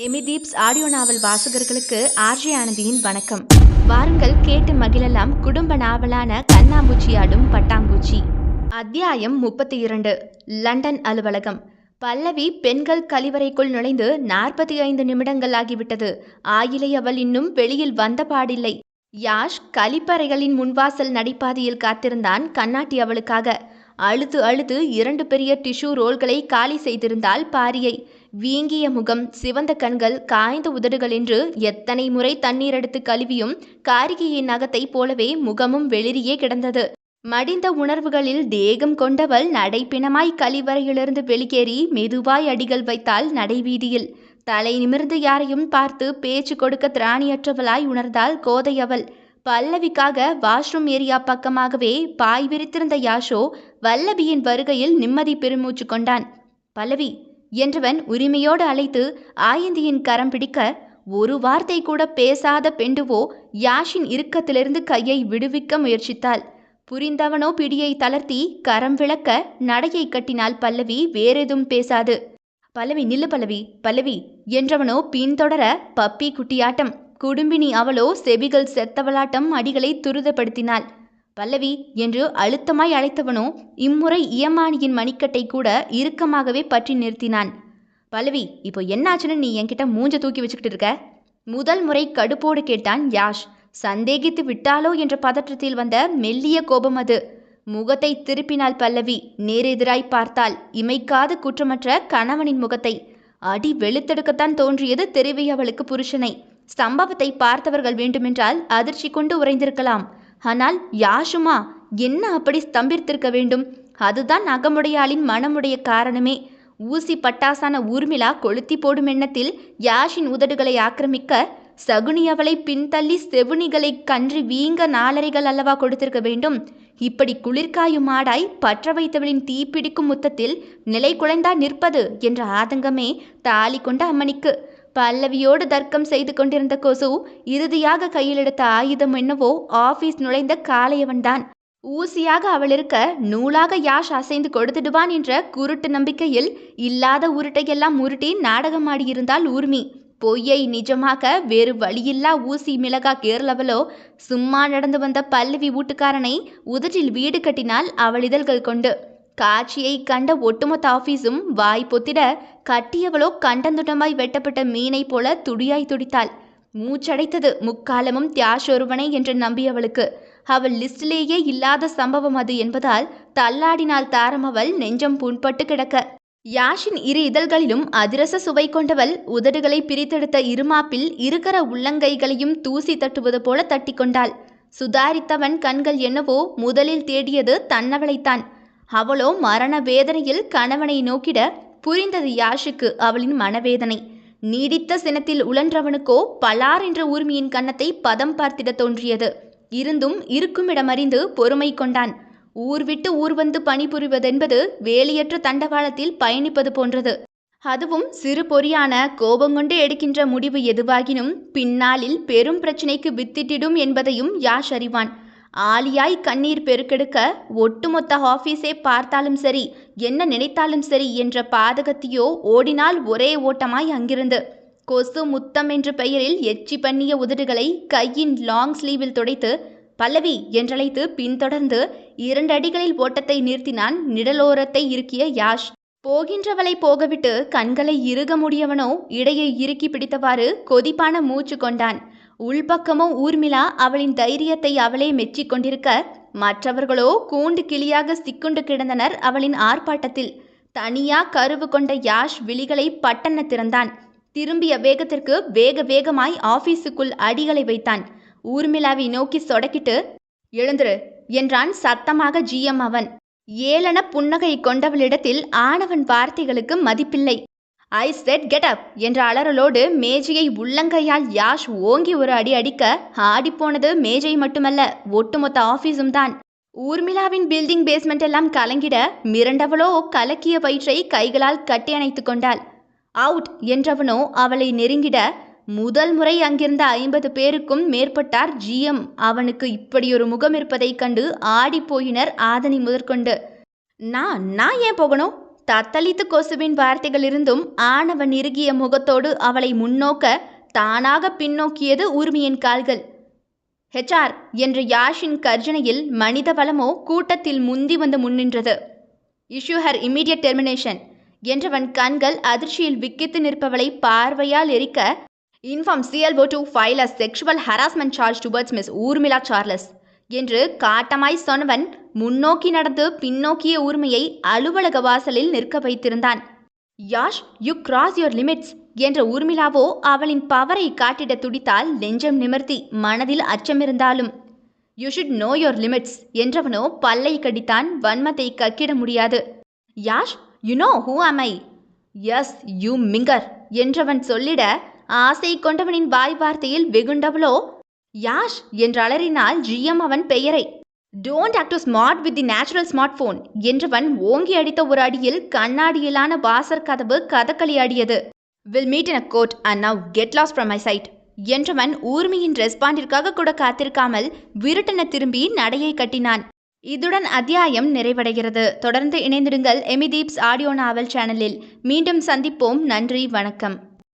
Amy தீப்ஸ் audio நாவல் வாசகர்களுக்கு RJ ஆனந்தியின் வணக்கம். வாருங்கள் கேட்டு மகிழலாம் குடும்ப நாவலான கண்ணாம்பூச்சி ஆடும் பட்டாம்பூச்சி. அத்தியாயம் முப்பத்தி இரண்டு லண்டன் அலுவலகம். பல்லவி பெண்கள் கழிவறைக்குள் நுழைந்து நாற்பத்தி ஐந்து நிமிடங்கள் ஆகிவிட்டது. ஆயிலை அவள் இன்னும் வெளியில் வந்த பாடில்லை. யாஷ் கழிப்பறைகளின் முன்வாசல் நடைபாதையில் காத்திருந்தான் கண்ணாட்டி அவளுக்காக. அழுது அழுது இரண்டு பெரிய டிஷ்யூ ரோல்களை காலி செய்திருந்தாள் பாரியை. வீங்கிய முகம் சிவந்த கண்கள் காய்ந்த உதடுகள் என்று எத்தனை முறை தண்ணீர் எடுத்து கழுவியும் காரிகையின் நகத்தைப் போலவே முகமும் வெளிரியே கிடந்தது. மடிந்த உணர்வுகளில் தேகம் கொண்டவள் நடைப்பிணமாய் கழிவறையிலிருந்து வெளியேறி மெதுவாய் அடிகள் வைத்தாள் நடைவீதியில். தலை நிமிர்ந்து யாரையும் பார்த்து பேச்சு கொடுக்க திராணியற்றவளாய் உணர்ந்தாள் கோதை அவள். பல்லவிக்காக வாஷ்ரூம் ஏரியா பக்கமாகவே பாய் விரித்திருந்த யாஷோ வல்லபியின் வருகையில் நிம்மதி பெருமூச்சு கொண்டான். பல்லவி என்றவன் உரிமையோடு அழைத்து ஆயந்தியின் கரம் பிடிக்க ஒரு வார்த்தை கூட பேசாத பெண்டுவோ யாஷின் இறுக்கத்திலிருந்து கையை விடுவிக்க முயற்சித்தாள். புரிந்தவனோ பிடியை தளர்த்தி கரம் விளக்க நடையை கட்டினாள் பல்லவி வேறெதும் பேசாது. பல்லவி நில்லு பல்லவி பல்லவி என்றவனோ பின்தொடர பப்பி குட்டியாட்டம். குடும்பினி அவளோ செவிகள் செத்தவளாட்டம் அடிகளை துரிதப்படுத்தினாள். பல்லவி என்று அழுத்தமாய் அழைத்தவனோ இம்முறை இயமானியின் மணிக்கட்டை கூட இறுக்கமாகவே பற்றி நிறுத்தினான். பல்லவி இப்போ என்னாச்சுன்னு நீ என்கிட்ட மூஞ்ச தூக்கி வச்சுக்கிட்டு இருக்க? முதல் முறை கடுப்போடு கேட்டான் யாஷ். சந்தேகித்து விட்டாலோ என்ற பதற்றத்தில் வந்த மெல்லிய கோபம் அது. முகத்தை திருப்பினாள் பல்லவி நேரெதிராய் பார்த்தாள். இமைக்காத குற்றமற்ற கணவனின் முகத்தை. அடி வெளுத்தெடுக்கத்தான் தோன்றியது தெரிவியவளுக்கு புருஷனை. சம்பவத்தை பார்த்தவர்கள் வேண்டுமென்றால் அதிர்ச்சி கொண்டு உறைந்திருக்கலாம். ஆனால் யாஷுமா என்ன அப்படி ஸ்தம்பித்திருக்க வேண்டும்? அதுதான் அகமுடையாளின் மனமுடைய காரணமே. ஊசி பட்டாசான ஊர்மிளா கொளுத்தி போடும் எண்ணத்தில் யாஷின் உதடுகளை ஆக்கிரமிக்க சகுனி அவளை பின்தள்ளி செவுனிகளை கன்றி வீங்க நாளறைகள் அல்லவா கொடுத்திருக்க வேண்டும்? இப்படி குளிர்காயும் மாடாய் பற்ற வைத்தவளின் தீப்பிடிக்கும் முத்தத்தில் நிலை குலைந்தா நிற்பது என்ற ஆதங்கமே தாலி கொண்ட அம்மணிக்கு. பல்லவியோடு தர்க்கம் செய்து கொண்டிருந்த கொசு இறுதியாக கையில் எடுத்த ஆயுதம் என்னவோ ஆபீஸ் நுழைந்த காளையவன்தான். ஊசியாக அவள் இருக்க நூலாக யாஷ் அசைந்து கொடுத்துடுவான் என்ற குருட்டு நம்பிக்கையில் இல்லாத உருட்டையெல்லாம் உருட்டி நாடகமாடியிருந்தாள் ஊர்மி. பொய்யை நிஜமாக வேறு வழியில்லா ஊசி மிளகா கேரளவளோ சும்மா நடந்து வந்த பல்லவி வீட்டுக்காரனை உதட்டில் வீடு கட்டினால் அவள் இதழ்கள் கொண்டு காட்சியை கண்ட ஒட்டுமொத்த ஆபீஸும் வாய் பொத்திட கட்டியவளோ கண்டந்துட்டமாய் வெட்டப்பட்ட மீனை போல துடியாய் துடித்தாள். மூச்சடைத்தது முக்காலமும் தியாஷொருவனை என்று நம்பியவளுக்கு. அவள் லிஸ்டிலேயே இல்லாத சம்பவம் அது என்பதால் தள்ளாடினால் தாரம் அவள் நெஞ்சம் புண்பட்டு கிடக்க. யாஷின் இரு இதழ்களிலும் அதிரச சுவை கொண்டவள் உதடுகளை பிரித்தெடுத்த இருமாப்பில் இருக்கிற உள்ளங்கைகளையும் தூசி தட்டுவது போல தட்டி கொண்டாள் சுதாரித்தவன் கண்கள் என்னவோ முதலில் தேடியது தன்னவளைத்தான். அவளோ மரண வேதனையில் கணவனை நோக்கிட புரிந்தது யாஷுக்கு அவளின் மனவேதனை. நீடித்த சினத்தில் உழன்றவனுக்கோ பலார் என்ற ஊர்மியின் கன்னத்தை பதம் பார்த்திட தோன்றியது. இருந்தும் இருக்குமிடமறிந்து பொறுமை கொண்டான். ஊர் விட்டு ஊர் வந்து பணிபுரிவதென்பது வேலியற்ற தண்டவாளத்தில் பயணிப்பது போன்றது. அதுவும் சிறு பொறியான கோபங்கொண்டு எடுக்கின்ற முடிவு எதுவாகினும் பின்னாளில் பெரும் பிரச்சனைக்கு வித்திட்டிடும் என்பதையும் யாஷ் அறிவான். ஆலியாய் கண்ணீர் பெருக்கெடுக்க ஒட்டுமொத்த ஆஃபீஸே பார்த்தாலும் சரி என்ன நினைத்தாலும் சரி என்ற பாதகத்தையோ ஓடினால் ஒரே ஓட்டமாய் அங்கிருந்து. கொசு முத்தம் என்ற பெயரில் எச்சி பண்ணிய உதடுகளை கையின் லாங் ஸ்லீவில் துடைத்து பல்லவி என்றழைத்து பின்தொடர்ந்து இரண்டு அடிகளில் ஓட்டத்தை நிறுத்தினான் நிழலோரத்தை இருக்கிய யாஷ். போகின்றவளை போகவிட்டு கண்களை இறுக முடியவனோ இடையை இறுக்கி பிடித்தவாறு கொதிப்பான மூச்சு கொண்டான். உள்பக்கமோ ஊர்மிளா அவளின் தைரியத்தை அவளே மெச்சிக் கொண்டிருக்க மற்றவர்களோ கூண்டு கிளியாக சிக்குண்டு கிடந்தனர் அவளின் ஆர்ப்பாட்டத்தில். தனியா கருவு கொண்ட யாஷ் விழிகளை பட்டன திறந்தான். திரும்பிய வேகத்திற்கு வேக வேகமாய் ஆபீஸுக்குள் அடிகளை வைத்தான். ஊர்மிளாவை நோக்கி சொடக்கிட்டு எழுந்துரு என்றான் சத்தமாக ஜிஎம் அவன். ஏளன புன்னகை கொண்டவளிடத்தில் ஆணவன் வார்த்தைகளுக்கு மதிப்பில்லை. ஐ செட் கெட் அப் என்ற அலறலோடு மேஜையை உள்ளங்கையால் யாஷ் ஓங்கி ஒரு அடி அடிக்க ஆடிப்போனது மேஜை மட்டுமல்ல ஒட்டுமொத்த ஆபீஸும் தான். ஊர்மிளாவின் பில்டிங் பேஸ்மெண்ட் எல்லாம் கலங்கிட மிரண்டவளோ கலக்கிய வயிற்றை கைகளால் கட்டி அணைத்து கொண்டாள். அவுட் என்றவனோ அவளை நெருங்கிட முதல் முறை அங்கிருந்த ஐம்பது பேருக்கும் மேற்பட்டார் ஜிஎம் அவனுக்கு இப்படியொரு முகம் இருப்பதைக் கண்டு ஆடிப்போயினர் ஆதனி முதற்கொண்டு. நான் நான் ஏன் போகணும்? தத்தளித்து கொசுவின் வார்த்தைகளிலிருந்தும் ஆணவன் இறுகிய முகத்தோடு அவளை முன்னோக்க தானாக பின்னோக்கியது ஊர்மியின் கால்கள். ஹெச்ஆர் என்ற யாஷின் கர்ஜனையில் மனித வளமோ கூட்டத்தில் முந்தி வந்து முன்னின்றது. இஷ்யூ ஹர் இம்மீடியட் டெர்மினேஷன் என்றவன் கண்கள் அதிர்ச்சியில் விக்கித்து நிற்பவளை பார்வையால் எரிக்க inform CLO to file a sexual harassment charge towards miss Urmila Charles. என்று காட்டமாய் சொன்னவன் முன்னோக்கி நடந்து பின்னோக்கிய ஊர்மையை அலுவலக வாசலில் நிற்க வைத்திருந்தான். Yash you cross your limits என்ற ஊர்மிளாவோ அவளின் பவரை காட்டிட துடித்தால் நெஞ்சம் நிமிர்த்தி மனதில் அச்சமிருந்தாலும். You should know your limits என்றவனோ பல்லை கடித்தான் வன்மத்தை கக்கிட முடியாது. Yash you know who am I yes you minger என்றவன் சொல்லிட ஆசை கொண்டவனின் வாய் வார்த்தையில் வெகுண்டவளோ யாஷ் என்று அலறினாள் ஜிஎம் அவன் பெயரை. Don't act smart with the natural smart phone என்றவன் ஓங்கி அடித்த ஒரு அடியில் கண்ணாடியிலான வாசர் கதவு Kathakali will meet in a court and now get lost from my sight என்றவன் ஊர்மியின் ரெஸ்பாண்டிற்காக கூட காத்திருக்காமல் விருட்டென திரும்பி நடையை கட்டினான். இதுடன் அத்தியாயம் நிறைவடைகிறது. தொடர்ந்து இணைந்திருங்கள் எமிதீப்ஸ் ஆடியோ நாவல் சேனலில். மீண்டும் சந்திப்போம். நன்றி. வணக்கம்.